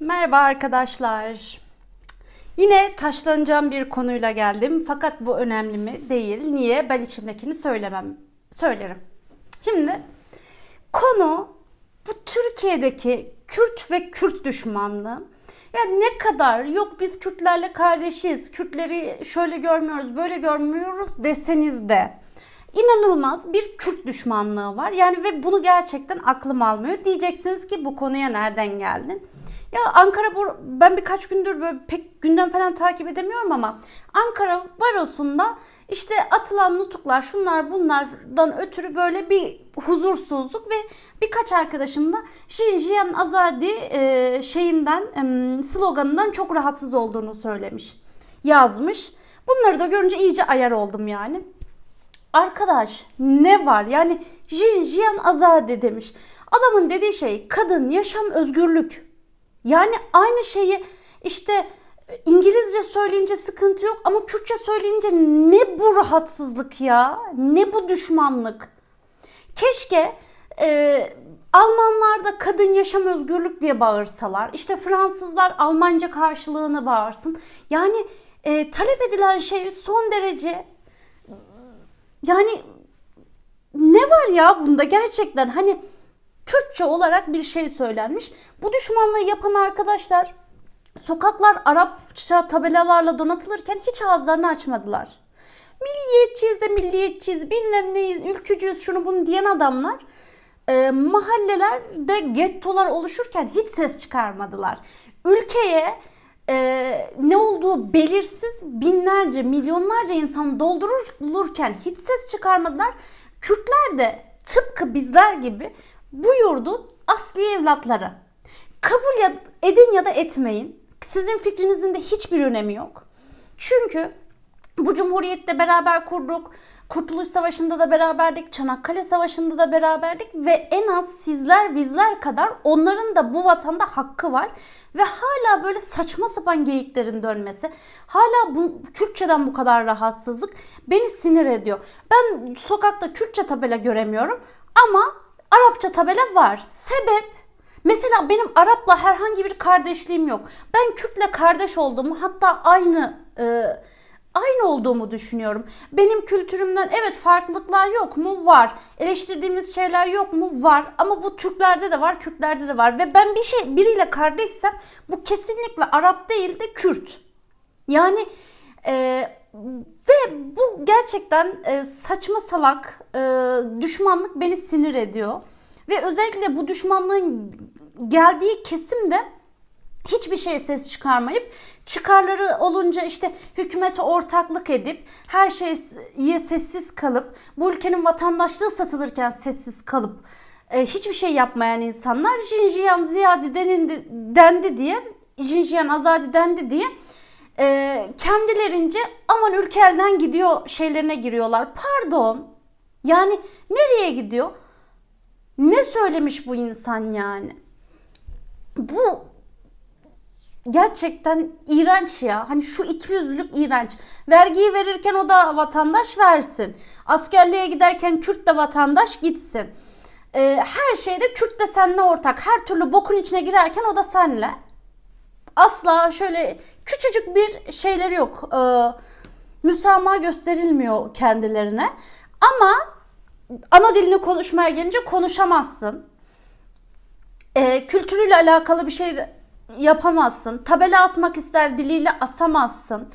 Merhaba arkadaşlar. Yine taşlanacağım bir konuyla geldim. Fakat bu önemli mi? Değil. Niye? Ben içimdekini söylemem. Söylerim. Şimdi konu bu Türkiye'deki Kürt ve Kürt düşmanlığı. Yani ne kadar yok biz Kürtlerle kardeşiz, Kürtleri şöyle görmüyoruz, böyle görmüyoruz deseniz de inanılmaz bir Kürt düşmanlığı var. Yani ve bunu gerçekten aklım almıyor. Diyeceksiniz ki bu konuya nereden geldin? Ya Ankara ben birkaç gündür böyle pek gündem falan takip edemiyorum ama Ankara Barosu'nda işte atılan nutuklar şunlar bunlardan ötürü böyle bir huzursuzluk ve birkaç arkadaşım da Jinjiyan Azadi e, şeyinden em, sloganından çok rahatsız olduğunu söylemiş. Yazmış. Bunları da görünce iyice ayar oldum yani. Arkadaş ne var? Yani Jin Jiyan Azade demiş. Adamın dediği şey kadın, yaşam, özgürlük. Yani aynı şeyi işte e, İngilizce söyleyince sıkıntı yok ama Kürtçe söyleyince ne bu rahatsızlık ya? Ne bu düşmanlık? Keşke e, Almanlar da kadın yaşam özgürlük diye bağırsalar. İşte Fransızlar Almanca karşılığını bağırsın. Yani e, talep edilen şey son derece yani ne var ya bunda gerçekten hani Kürtçe olarak bir şey söylenmiş. Bu düşmanlığı yapan arkadaşlar sokaklar Arapça tabelalarla donatılırken hiç ağızlarını açmadılar. Milliyetçiyiz de milliyetçiyiz bilmem neyiz ülkücüyüz şunu bunu diyen adamlar e, mahallelerde gettolar oluşurken hiç ses çıkarmadılar. Ülkeye e, ne olduğu belirsiz binlerce, milyonlarca insan doldurulurken hiç ses çıkarmadılar. Kürtler de tıpkı bizler gibi bu yurdun asli evlatları. Kabul ya- edin ya da etmeyin. Sizin fikrinizin de hiçbir önemi yok. Çünkü bu cumhuriyette beraber kurduk. Kurtuluş Savaşı'nda da beraberdik, Çanakkale Savaşı'nda da beraberdik ve en az sizler bizler kadar onların da bu vatanda hakkı var. Ve hala böyle saçma sapan geyiklerin dönmesi, hala bu Kürtçeden bu kadar rahatsızlık beni sinir ediyor. Ben sokakta Kürtçe tabela göremiyorum ama Arapça tabela var. Sebep Mesela benim Arap'la herhangi bir kardeşliğim yok. Ben Kürt'le kardeş olduğumu hatta aynı e, aynı olduğumu düşünüyorum. Benim kültürümden evet farklılıklar yok mu? Var. Eleştirdiğimiz şeyler yok mu? Var. Ama bu Türklerde de var, Kürtlerde de var. Ve ben bir şey biriyle kardeşsem bu kesinlikle Arap değil de Kürt. Yani e, ve bu gerçekten e, saçma salak e, düşmanlık beni sinir ediyor. Ve özellikle bu düşmanlığın geldiği kesim de hiçbir şeye ses çıkarmayıp çıkarları olunca işte hükümete ortaklık edip her şeye sessiz kalıp bu ülkenin vatandaşlığı satılırken sessiz kalıp e, hiçbir şey yapmayan insanlar Jinjiyan Ziyadi denildi, dendi diye Jinjiyan Azadi dendi diye e, kendilerince aman ülke elden gidiyor şeylerine giriyorlar. Pardon. Yani nereye gidiyor? Ne söylemiş bu insan yani? Bu gerçekten iğrenç ya. Hani şu ikiyüzlülük iğrenç. Vergiyi verirken o da vatandaş versin. Askerliğe giderken Kürt de vatandaş gitsin. Ee, her şeyde Kürt de seninle ortak. Her türlü bokun içine girerken o da senle. Asla şöyle küçücük bir şeyleri yok. Ee, müsamaha gösterilmiyor kendilerine. Ama ana dilini konuşmaya gelince konuşamazsın. Ee, kültürüyle alakalı bir şey yapamazsın. Tabela asmak ister diliyle asamazsın.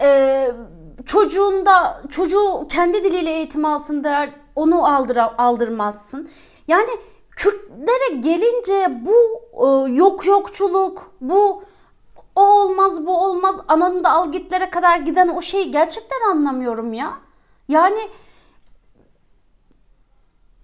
Ee, çocuğunda çocuğu kendi diliyle eğitim alsın der onu aldıra, aldırmazsın. Yani Kürtlere gelince bu e, yok yokçuluk, bu o olmaz bu olmaz ananı da al gitlere kadar giden o şeyi gerçekten anlamıyorum ya. Yani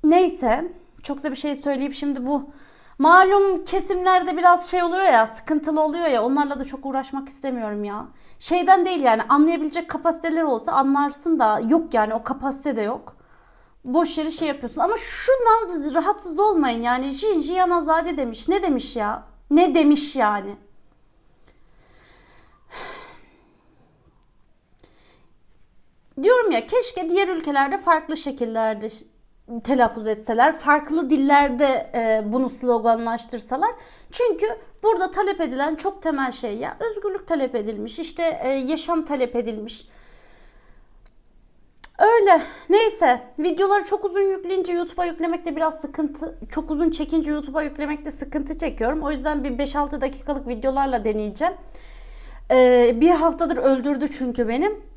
Neyse çok da bir şey söyleyip şimdi bu malum kesimlerde biraz şey oluyor ya sıkıntılı oluyor ya onlarla da çok uğraşmak istemiyorum ya. Şeyden değil yani anlayabilecek kapasiteler olsa anlarsın da yok yani o kapasite de yok. Boş yere şey yapıyorsun ama şundan rahatsız olmayın yani Jin Jiyanazade demiş ne demiş ya ne demiş yani. Diyorum ya keşke diğer ülkelerde farklı şekillerde telaffuz etseler, farklı dillerde e, bunu sloganlaştırsalar. Çünkü burada talep edilen çok temel şey ya özgürlük talep edilmiş, işte e, yaşam talep edilmiş. Öyle. Neyse. Videoları çok uzun yükleyince YouTube'a yüklemekte biraz sıkıntı, çok uzun çekince YouTube'a yüklemekte sıkıntı çekiyorum. O yüzden bir 5-6 dakikalık videolarla deneyeceğim. Ee, bir haftadır öldürdü çünkü benim.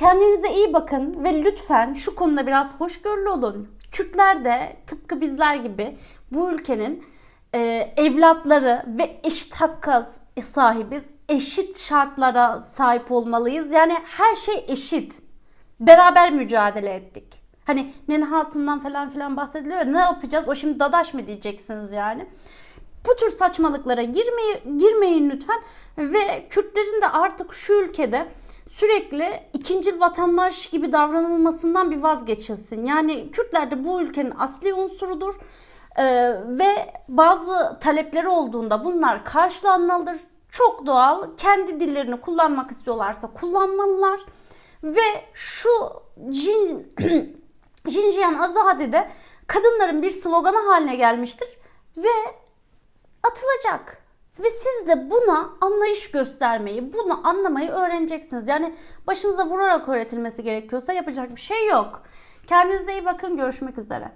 Kendinize iyi bakın ve lütfen şu konuda biraz hoşgörülü olun. Kürtler de tıpkı bizler gibi bu ülkenin e, evlatları ve eşit hakka sahibiz. Eşit şartlara sahip olmalıyız. Yani her şey eşit. Beraber mücadele ettik. Hani Nene Hatun'dan falan filan bahsediliyor. Ne yapacağız? O şimdi dadaş mı diyeceksiniz yani? Bu tür saçmalıklara girmeyi, girmeyin lütfen. Ve Kürtlerin de artık şu ülkede sürekli ikinci vatandaş gibi davranılmasından bir vazgeçilsin. Yani Kürtler de bu ülkenin asli unsurudur. Ee, ve bazı talepleri olduğunda bunlar karşılanmalıdır. Çok doğal. Kendi dillerini kullanmak istiyorlarsa kullanmalılar. Ve şu Jin, Jinjiyan Azadi'de kadınların bir sloganı haline gelmiştir ve atılacak. Ve siz de buna anlayış göstermeyi, bunu anlamayı öğreneceksiniz. Yani başınıza vurarak öğretilmesi gerekiyorsa yapacak bir şey yok. Kendinize iyi bakın. Görüşmek üzere.